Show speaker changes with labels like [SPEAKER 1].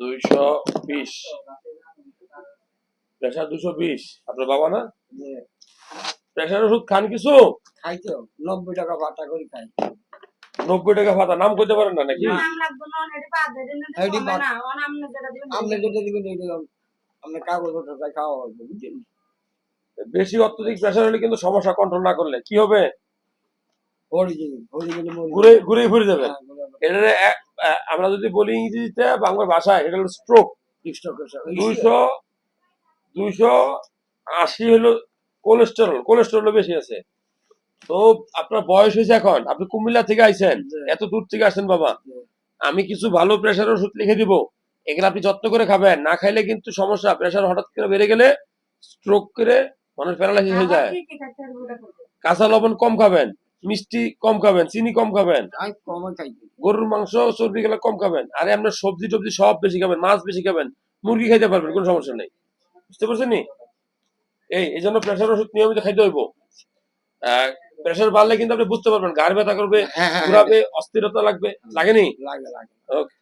[SPEAKER 1] দুইশো বিশ। প্রেশার দুশো বিশ। আপনার বাবা না? প্রেশার ওষুধ খান কিছু?
[SPEAKER 2] খাই তো নব্বই টাকা ভাতা করে খাই।
[SPEAKER 1] নব্বই টাকা ফাতা নাম করতে পারেন না নাকি?
[SPEAKER 2] আপনি যেটা দিবেন আপনার কাগজ খাওয়া হবে বুঝছেন
[SPEAKER 1] বেশি অত্যধিক প্রেশার হলে কিন্তু সমস্যা কন্ট্রোল না করলে কি হবে? ঘুরে ঘুরে ঘুরে যাবে।
[SPEAKER 2] হ্যাঁ,
[SPEAKER 1] এটা আমরা যদি বলি ইংরেজিতে বাংলা ভাষায় এটা হলো স্ট্রোক দুইশো দুইশো আশি হলো কোলেস্টেরল কোলেস্টেরল বেশি আছে। তো আপনার বয়স হয়েছে এখন। আপনি কুমিল্লা থেকে আইছেন। এত দূর থেকে আসেন বাবা। আমি কিছু ভালো প্রেশার ওষুধ লিখে দিব। এগুলো আপনি যত্ন করে খাবেন। না খাইলে কিন্তু সমস্যা। প্রেশার হঠাৎ করে বেড়ে গেলে স্ট্রোক করে মানুষ প্যারালাইসিস হয়ে যায়। কাঁচা লবণ কম খাবেন মিষ্টি কম খাবেন চিনি কম খাবেন। গরুর মাংস চর্বি গেলে কম খাবেন। আরে আপনার সবজি টবজি সব বেশি খাবেন মাছ বেশি খাবেন মুরগি খাইতে পারবেন কোনো সমস্যা নেই। বুঝতে পারছেন এই এই জন্য প্রেশার ওষুধ নিয়মিত খাইতে হইব। প্রেশার বাড়লে কিন্তু আপনি বুঝতে পারবেন গাড় ব্যথা করবে
[SPEAKER 2] হ্যাঁ হ্যাঁ
[SPEAKER 1] ঘুরাবে অস্থিরতা লাগবে লাগেনি?
[SPEAKER 2] লাগে লাগে
[SPEAKER 1] ওকে